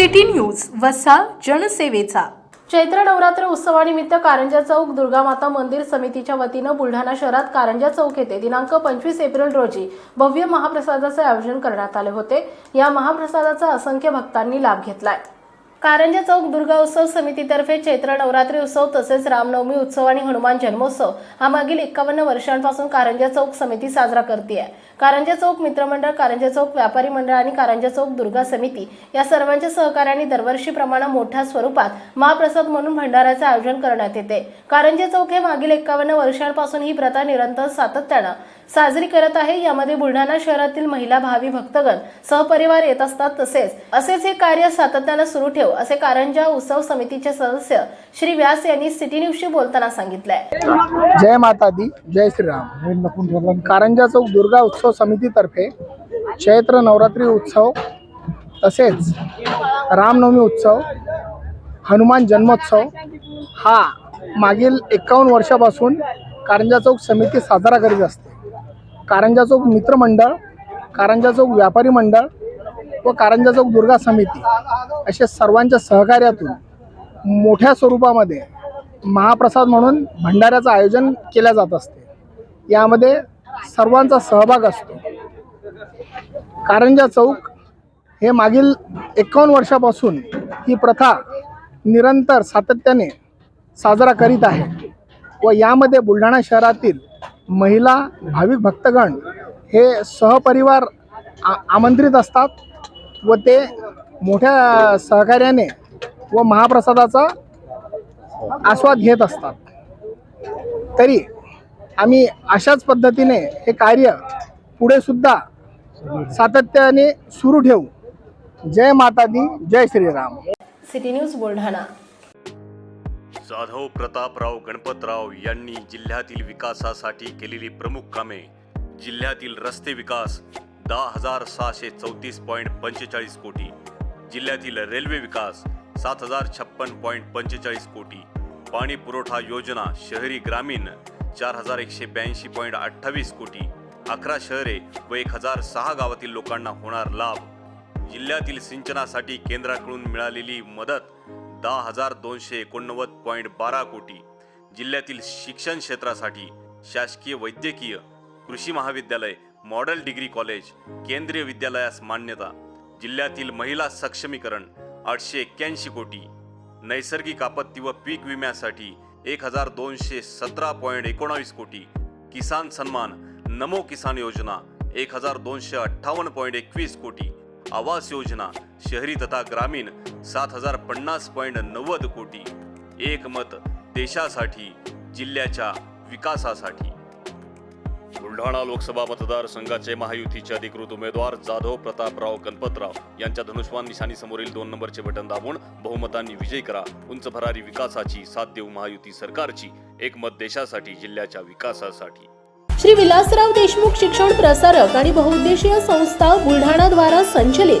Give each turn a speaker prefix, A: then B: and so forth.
A: City news वसा जनसेवेचा. चैत्र नवरात्र उत्सवानिमित्त कारंजा चौक दुर्गामाता मंदिर समितीच्या वतीनं बुलढाणा शहरात कारंजा चौक येथे दिनांक पंचवीस एप्रिल रोजी भव्य महाप्रसादाचे आयोजन करण्यात आले होते. या महाप्रसादाचा असंख्य भक्तांनी लाभ घेतलाय. कारंजा चौक दुर्गा उत्सव समितीतर्फे चैत्र नवरात्री उत्सव तसेच रामनवमी उत्सव आणि हनुमान जन्मोत्सव हा मागील एकावन्न वर्षांपासून कारंजा चौक समिती साजरा करते कारंजा चौक मित्रमंडळ कारंजा चौक व्यापारी मंडळ आणि कारंजा चौक दुर्गा समिती या सर्वांच्या सहकार्याने दरवर्षीप्रमाणे मोठ्या स्वरूपात महाप्रसाद म्हणून भंडाऱ्याचे आयोजन करण्यात येते. कारंजा चौक हे मागील एकावन्न वर्षांपासून ही प्रथा निरंतर सातत्यानं साजरी करत आहे. यामध्ये बुलढाणा शहरातील महिला भावी भक्तगण सहपरिवार येत असतात तसेच असेच हे कार्य सातत्यानं सुरू ठेव असे कारंजा उत्सव समितीचे सदस्य श्री व्यास यांनी सिटी न्यूजशी बोलताना सांगितलंय.
B: जय माता दी जय श्रीराम. कारंजा चौक दुर्गा उत्सव समितीतर्फे चैत्र नवरात्री उत्सव तसेच रामनवमी उत्सव हनुमान जन्मोत्सव हा मागील एकावन्न वर्षापासून कारंजा चौक समिती साजरा करीत असते. कारंजा चौक मित्रमंडळ कारंजा चौक व्यापारी मंडळ व कारंजा चौक दुर्गा समिती अशा सर्वांच्या सहकार्यातून मोठ्या स्वरूपामध्ये महाप्रसाद म्हणून भंडाऱ्याचं आयोजन केल्या जात असते. यामध्ये सर्वांचा सहभाग असतो. कारंजा चौक हे मागील एकावन्न वर्षापासून ही प्रथा निरंतर सातत्याने साजरा करीत आहे व यामध्ये बुलढाणा शहरातील महिला भाविक भक्तगण हे सहपरिवार आ आमंत्रित असतात व ते मोठ्या सहकार्याने व महाप्रसादाचा आस्वाद घेत असतात. तरी आम्ही अशाच पद्धतीने हे कार्य पुढे सुद्धा सातत्याने सुरू ठेवू. जय माता दी जय Shriram.
A: City news Buldhana.
C: Jadhav Prataprao Ganpatrao यांनी जिल्ह्यातील विकासासाठी केलेली प्रमुख कामे. जिल्ह्यातील रस्ते विकास दहा हजार सहाशे चौतीस पॉईंट पंचेचाळीस कोटी. जिल्ह्यातील रेल्वे विकास सात हजार छप्पन पॉईंट पंचेचाळीस कोटी. पाणी पुरवठा योजना शहरी ग्रामीण चार हजार एकशे ब्याऐंशी पॉईंट अठ्ठावीस कोटी. अकरा शहरे व एक हजार सहा गावातील लोकांना होणार लाभ. जिल्ह्यातील सिंचनासाठी केंद्राकडून मिळालेली मदत दहा हजार दोनशे एकोणनव्वद पॉईंट बारा कोटी. जिल्ह्यातील शिक्षण क्षेत्रासाठी शासकीय वैद्यकीय कृषी महाविद्यालय मॉडेल डिग्री कॉलेज केंद्रीय विद्यालयास मान्यता. जिल्ह्यातील महिला सक्षमीकरण आठशे एक्क्याऐंशी कोटी. नैसर्गिक आपत्ती व पीक विम्यासाठी एक हजार दोनशे सतरा पॉईंट एकोणावीस कोटी. किसान सन्मान नमो किसान योजना एक हजार दोनशे अठ्ठावन्न पॉईंट एकवीस कोटी. आवास योजना शहरी तथा ग्रामीण सात हजार पन्नास पॉईंट नव्वद कोटी. एक मत देशासाठी जिल्ह्याच्या विकासासाठी. बुलढाणा लोकसभा मतदारसंघाचे महायुतीचे अधिकृत उमेदवार जाधव प्रतापराव गणपतराव यांच्या धनुष्वान निशाणी समोरील दोन नंबरचे बटन दाबून बहुमतांनी विजय करा. उंच भरारी विकासाची साथ देऊ महायुती सरकारची. एक मत देशासाठी जिल्ह्याच्या विकासासाठी.
A: श्री विलासराव देशमुख शिक्षण प्रसारक आणि बहुउद्देशीय संस्था बुलढाणा द्वारा संचलित